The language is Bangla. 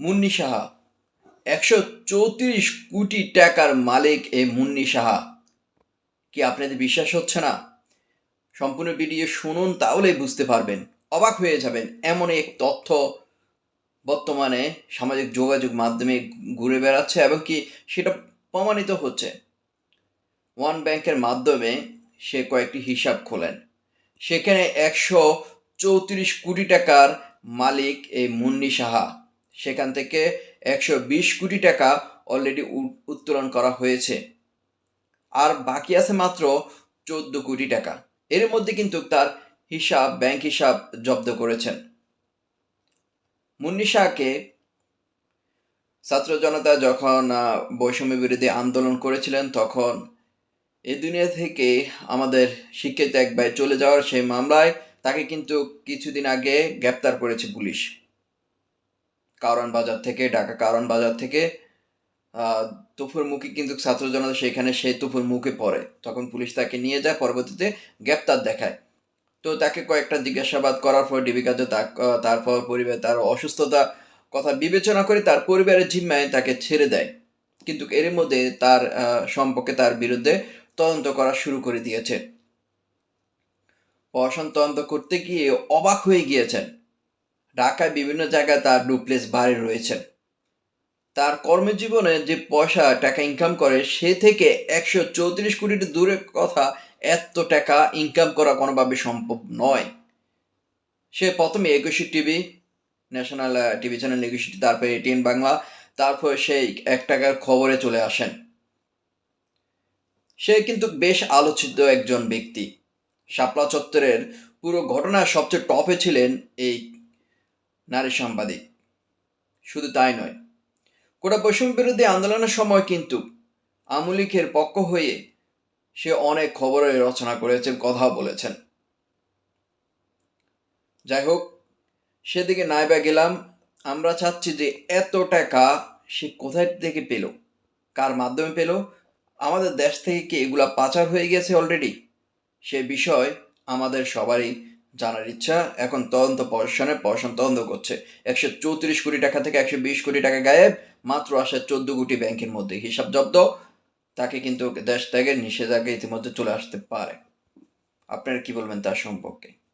মুন্নি সাহা। একশো চৌত্রিশ কোটি টাকার মালিক এই মুন্নি সাহা। কি আপনাদের বিশ্বাস হচ্ছে না? সম্পূর্ণ ভিডিও শুনুন, তাহলেই বুঝতে পারবেন। অবাক হয়ে যাবেন, এমন এক তথ্য বর্তমানে সামাজিক যোগাযোগ মাধ্যমে ঘুরে বেড়াচ্ছে এবং কি সেটা প্রমাণিত হচ্ছে। ওয়ান ব্যাংকের মাধ্যমে সে কয়েকটি হিসাব খোলেন। সেখানে একশো চৌত্রিশ কোটি টাকার মালিক এই মুন্নি সাহা। সেখান থেকে একশো বিশ কোটি টাকা অলরেডি উত্তোলন করা হয়েছে। আর বাকি আছে মাত্র চোদ্দ কোটি টাকা। এর মধ্যে কিন্তু তার হিসাব ব্যাংক হিসাব জব্দ করেছেন। মুন্নি শাহকে ছাত্র জনতা যখন বৈষম্য বিরোধী আন্দোলন করেছিলেন, তখন এ দুনিয়া থেকে আমাদের শিক্ষিত এক ভাই চলে যাওয়ার সেই মামলায় তাকে কিন্তু কিছুদিন আগে গ্রেপ্তার করেছে পুলিশ। কারণ বাজার থেকে, ঢাকা কারণ বাজার থেকে তুফুর মুখে কিন্তু ছাত্র জনতা সেখানে সেই তুফুর মুখে পড়ে। তখন পুলিশ তাকে নিয়ে যায়, পরবর্তীতে গ্রেপ্তার দেখায়। তো তাকে কয়েকটা জিজ্ঞাসাবাদ করার পর ডিবি কাজে তারপর পরিবার, তার অসুস্থতা কথা বিবেচনা করে তার পরিবারের জিম্মায় তাকে ছেড়ে দেয়। কিন্তু এর মধ্যে তার সম্পর্কে তার বিরুদ্ধে তদন্ত করা শুরু করে দিয়েছে। প্রশাসন তদন্ত করতে গিয়ে অবাক হয়ে গিয়েছেন। ঢাকায় বিভিন্ন জায়গায় তার ডুপ্লেস বাড়ি রয়েছেন তার কর্মজীবনে যে পয়সা টাকা ইনকাম করে, সে থেকে একশো চৌত্রিশ কোটি দূরের কথা এত টাকা ইনকাম করা কোনোভাবে সম্ভব নয়। সে প্রথমে একুশে টিভি ন্যাশনাল টিভি চ্যানেল একুশে তারপরে এটিএন বাংলা, তারপর সেই এক টাকার খবরে চলে আসেন। সে কিন্তু বেশ আলোচিত একজন ব্যক্তি। শাপলা চত্বরের পুরো ঘটনার সবচেয়ে টপে ছিলেন এই নারী সাংবাদিক। শুধু তাই নয় কোটা বৈষম্য বিরোধী আন্দোলনের সময় কিন্তু আমলিকের পক্ষ হয়ে সে অনেক খবরের রচনা করেছেন কথা বলেছেন। যাই হোক, সেদিকে নাইবা গেলাম। আমরা চাচ্ছি যে এত টাকা সে কোথায় থেকে পেল? কার মাধ্যমে পেল? আমাদের দেশ থেকে কি এগুলা পাচার হয়ে গেছে অলরেডি সে বিষয় আমাদের সবারই জানার ইচ্ছা, এখন তদন্ত প্রশাসনে প্রশাসন তদন্ত করছে। একশো চৌত্রিশ কোটি টাকা থেকে একশো বিশ কোটি টাকা গায়েব, মাত্র আসে চোদ্দ কোটি ব্যাংকের মধ্যে হিসাব জব্দ। তাকে কিন্তু দেশ ত্যাগের নিষেধাজ্ঞা ইতিমধ্যে চলে আসতে পারে। আপনারা কি বলবেন তার সম্পর্কে?